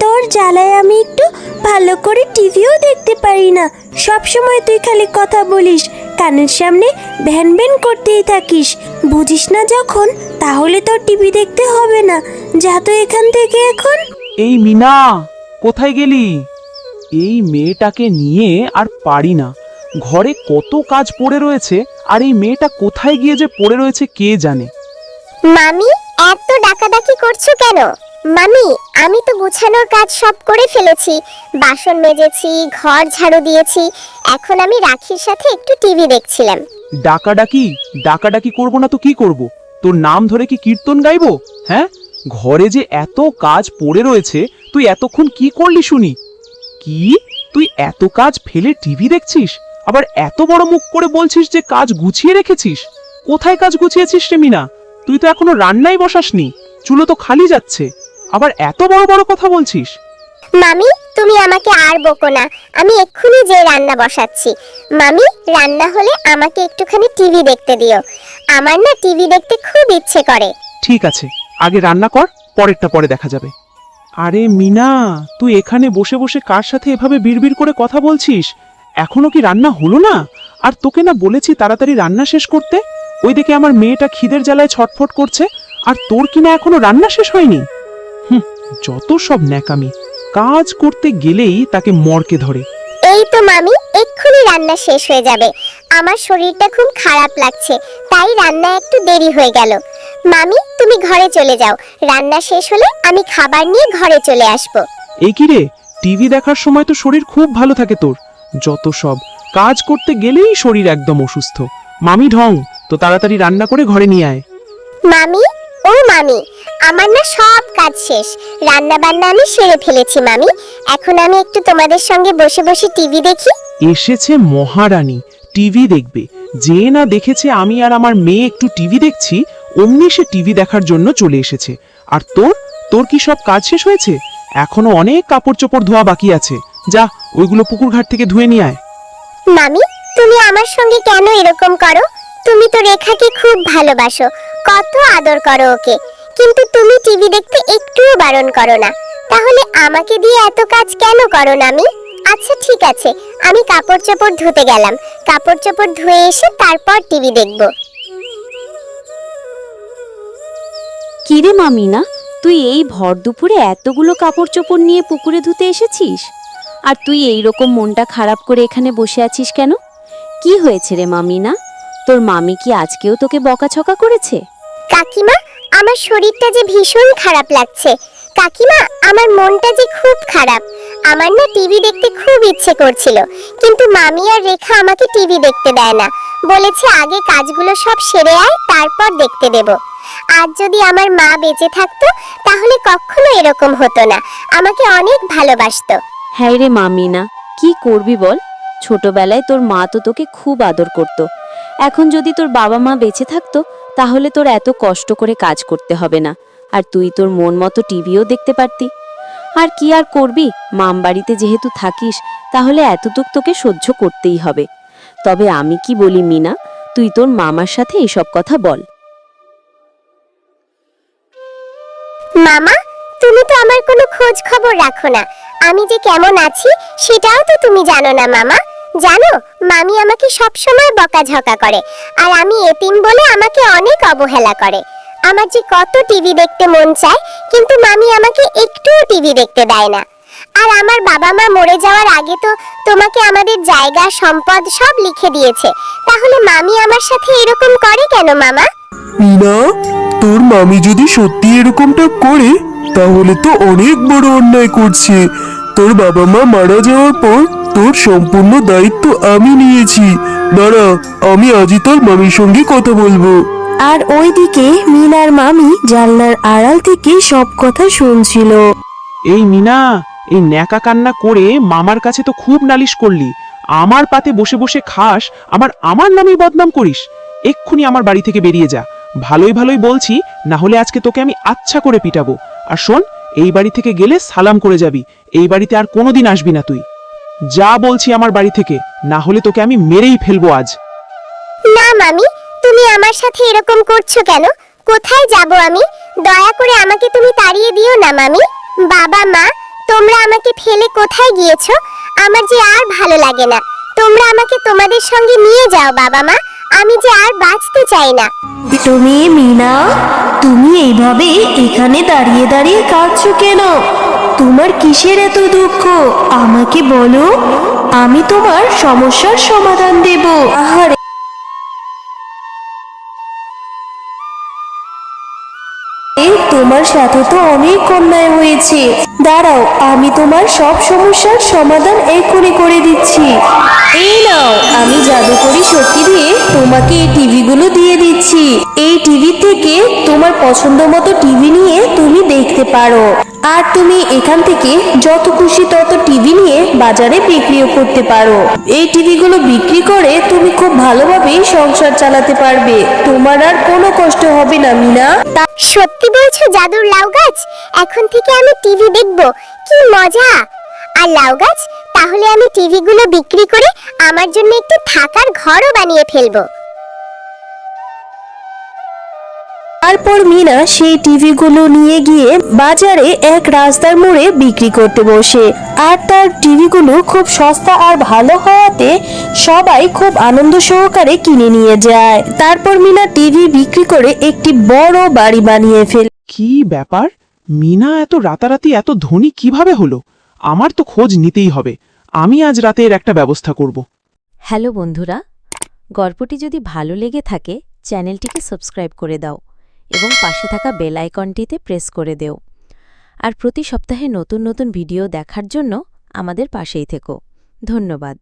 তোর জ্বালায় আমি একটু ভালো করে টিভিও দেখতে পারি না। সব সময় তুই খালি কথা বলিস কানের সামনে ভ্যান ভ্যান করতেই থাকিস। বুঝিস না যখন তাহলে তোর টিভি দেখতে হবে না। যা তো এখান থেকে এখন। এই মিনা কোথায় গেলি? এই মেয়েটাকে নিয়ে আর পারি না। ঘরে কত কাজ পড়ে রয়েছে আর এই মেয়েটা কোথায় গিয়ে যে পড়ে রয়েছে কে জানে? মামি এত ডাকাডাকি করছ কেন? মামি, আমি তো গুছানোর কাজ সব করে ফেলেছি। বাসন মেজেছি, ঘর ঝাড়ু দিয়েছি। এখন আমি রাখির সাথে একটু টিভি দেখছিলাম। ডাকাডাকি? ডাকাডাকি করব না তো কি করব? তোর নাম ধরে কি কীর্তন গাইবো? হ্যাঁ? ঘরে যে এত কাজ পড়ে রয়েছে, তুই এতক্ষণ কি করলি শুনি? কি? তুই এত কাজ ফেলে টিভি দেখছিস? আবার এত বড় মুখ করে বলছিস যে কাজ গুছিয়ে রেখেছিস? কোথায় কাজ গুছিয়েছিস রে মিনা? তুই তো এখনও রান্নাই বসাসনি। চুলো তো খালি যাচ্ছে। আবার এত বড় বড় কথা বলছিস? মামি তুমি আমাকে আর বকো না। আমি এক্ষুনি যে রান্না বসাচ্ছি। মামি রান্না হলে আমাকে একটুখানি টিভি দেখতে দিও। আমার না টিভি দেখতে খুব ইচ্ছে করে। ঠিক আছে আগে রান্না কর পরেরটা পরে দেখা যাবে। আরে মিনা তুই এখানে বসে বসে কার সাথে এভাবে বিড়বিড় করে কথা বলছিস? এখনও কি রান্না হলো না? আর তোকে না বলেছি তাড়াতাড়ি রান্না শেষ করতে? ওই দেখে আমার মেয়েটা খিদের জ্বালায় ছটফট করছে আর তোর কিনা এখনও রান্না শেষ হয়নি? যত সব ন্যাকামি কাজ করতে গেলেই তাকে মরকে ধরে। এই তো মামি এক্ষুনি রান্না শেষ হয়ে যাবে। আমার শরীরটা খুব খারাপ লাগছে তাই রান্না একটু দেরি হয়ে গেল। মামি তুমি ঘরে চলে যাও। রান্না শেষ হলে আমি খাবার নিয়ে ঘরে চলে আসব। এই কি রে? টিভি দেখার সময় তো শরীর খুব ভালো থাকে তোর। যত সব কাজ করতে গেলেই শরীর একদম অসুস্থ। মামি ঢং তো তাড়াতাড়ি রান্না করে ঘরে নিয়ে আয়। মামি ও মামি আমার না সব কাজ শেষ। রান্না বান্না আমি সেরে ফেলেছি মামি। এখন আমি একটু তোমাদের সঙ্গে বসে বসে টিভি দেখি। এসেছে মহারানী টিভি দেখবে। যে না দেখেছে আমি আর আমার মেয়ে একটু টিভি দেখছি অমনি সে টিভি দেখার জন্য চলে এসেছে। আর তোর? তোর কি সব কাজ শেষ হয়েছে? এখনও অনেক কাপড় চোপড় ধোয়া বাকি আছে। যা ওইগুলো পুকুর ঘাট থেকে ধুয়ে নিয়ে আয়। মামি তুমি আমার সঙ্গে কেন এরকম করো? তুমি তো রেখাকে খুব ভালোবাসো। কত আদর করো ওকে। কিন্তু তুমি টিভি দেখতে একটুও বারণ করো না। তাহলে আমাকে দিয়ে এত কাজ কেন করো না আমি আচ্ছা ঠিক আছে। আমি কাপড় চোপড় ধুতে গেলাম। কাপড় চোপড় ধুয়ে এসে তারপর টিভি দেখব। কিরে মামিনা, তুই এই ভর দুপুরে এতগুলো কাপড় চোপড় নিয়ে পুকুরে ধুতে এসেছিস? আর তুই এই রকম মনটা খারাপ করে এখানে বসে আছিস কেন? কি হয়েছে রে মামিনা? তোর মামি কি আজকেও তোকে বকাছকা করেছে? কাকিমা আমার শরীরটা যে ভীষণ খারাপ লাগছে। কাকিমা আমার মনটা যে খুব খারাপ। আমার না টিভি দেখতে খুব ইচ্ছে করছিল কিন্তু মামি আর রেখা আমাকে টিভি দেখতে দেয় না। বলেছে আগে কাজগুলো সব সেরে আয় তারপর দেখতে দেব। আজ যদি আমার মা বেঁচে থাকতো তাহলে কখনো এরকম হতো না। আমাকে অনেক ভালোবাসতো। হ্যাঁ রে মামিনা কি করবি বল? ছোটবেলায় তোর মা তো তোকে খুব আদর করত। এখন যদি তোর বাবা মা বেঁচে থাকতো, তাহলে তোর এত কষ্ট করে কাজ করতে হবে না, আর তুই তোর মন মতো টিভিও দেখতে পারতি। আর কি আর করবি? মাম বাড়িতে যেহেতু থাকিস, তাহলে এতটুক তোকে সহ্য করতেই হবে। তবে আমি কি বলি মিনা, তুই তোর মামার সাথে এসব কথা বল। মামা, তুমি তো আমার কোনো খোঁজ খবর রাখো না। আমি যে কেমন আছি, সেটাও তো তুমি জানো না, মামা। জানো, মামি আমাকে সব সময় বকাঝকা করে, আর আমি এতিম বলে আমাকে অনেক অবহেলা করে। আমার যে কত টিভি দেখতে মন চায়, কিন্তু মামি আমাকে একটুও টিভি দেখতে দেয় না। আর আমার বাবা মা মরে যাওয়ার আগে তো তোমাকে আমাদের জায়গা, সম্পদ সব লিখে দিয়েছে। তাহলে মামি আমার সাথে এরকম করে কেন মামা? মিনা, তোর মামি যদি সত্যি এরকমটা করে, তাহলে তো অনেক বড় অন্যায় করছে। তোর বাবা মা মারা যাওয়ার পর তোর সম্পূর্ণ দায়িত্ব আমি নিয়েছি। দাঁড়া আমি আজই তোর মামির সঙ্গে কথা বলব। আর ওইদিকে মিনার মামি জানলার আড়াল থেকে সব কথা শুনছিল। এই মিনা এই ন্যাকা কান্না করে মামার কাছে তো খুব নালিশ করলি। আমার পাতে বসে বসে খাস আবার আমার নামেই বদনাম করিস। এক্ষুনি আমার বাড়ি থেকে বেরিয়ে যা। ভালোই ভালোই বলছি না হলে আজকে তোকে আমি আচ্ছা করে পিটাবো। আর শোন এই বাড়ি থেকে গেলে সালাম করে যাবি। এই বাড়িতে আর কোনোদিন আসবি না তুই। যা বলছি আমার বাড়ি থেকে না হলে তোকে আমি মেরেই ফেলব আজ। না মামি তুমি আমার সাথে এরকম করছ কেন? কোথায় যাব আমি? দয়া করে আমাকে তুমি তাড়িয়ে দিও না মামি। বাবা মা তোমরা আমাকে ফেলে কোথায় গিয়েছো? আমার যে আর ভালো লাগে না। তোমরা আমাকে তোমাদের সঙ্গে নিয়ে যাও বাবা মা। আমি যে আর বাঁচতে চাই না। তুমি মিনা তুমি এইভাবে এখানে দাঁড়িয়ে দাঁড়িয়ে কাঁদছো কেন? তোমার কিসের এত দুঃখ? আমাকে বলো, আমি তোমার সমস্যার সমাধান দেব। আহারে। তোমার সাথে তো অনেক অন্যায় হয়েছে। দাঁড়াও, আমি তোমার সব সমস্যার সমাধান এক্ষুনি করে দিচ্ছি। এই নাও, আমি জাদুকরি শক্তি দিয়ে তোমাকে এই টিভিগুলো দিয়ে দিচ্ছি। এই টিভি থেকে তোমার পছন্দ মতো টিভি নিয়ে তুমি দেখতে পারো। আর তুমি এখান থেকে যত খুশি তত টিভি নিয়ে বাজারে বিক্রিও করতে পারো। এই টিভিগুলো বিক্রি করে তুমি খুব ভালোভাবে সংসার চালাতে পারবে। তোমার আর কোনো কষ্ট হবে না, মিনা। সত্যি বলছো, জাদুর লাউ গাছ? এখন থেকে আমি টিভি দেখব। কি মজা! আর লাউ গাছ? তাহলে আমি টিভিগুলো বিক্রি করে আমার জন্য একটু থাকার ঘরও বানিয়ে ফেলব। তারপর মিনা সেই টিভিগুলো নিয়ে গিয়ে বাজারে এক রাস্তার মোড়ে বিক্রি করতে বসে। আর তার টিভিগুলো খুব সস্তা আর ভালো হওয়াতে সবাই খুব আনন্দ সহকারে কিনে নিয়ে যায়। তারপর মিনা টিভি বিক্রি করে একটি বড় বাড়ি বানিয়ে ফেলে। কি ব্যাপার? মিনা এত রাতারাতি এত ধনী কীভাবে হলো? আমার তো খোঁজ নিতেই হবে। আমি আজ রাতে এর একটা ব্যবস্থা করব। হ্যালো বন্ধুরা গল্পটি যদি ভালো লেগে থাকে চ্যানেলটিকে সাবস্ক্রাইব করে দাও। এবং পাশে থাকা বেল আইকনটিতে প্রেস করে দেও। আর প্রতি সপ্তাহে নতুন নতুন ভিডিও দেখার জন্য আমাদের পাশেই থেকো। ধন্যবাদ।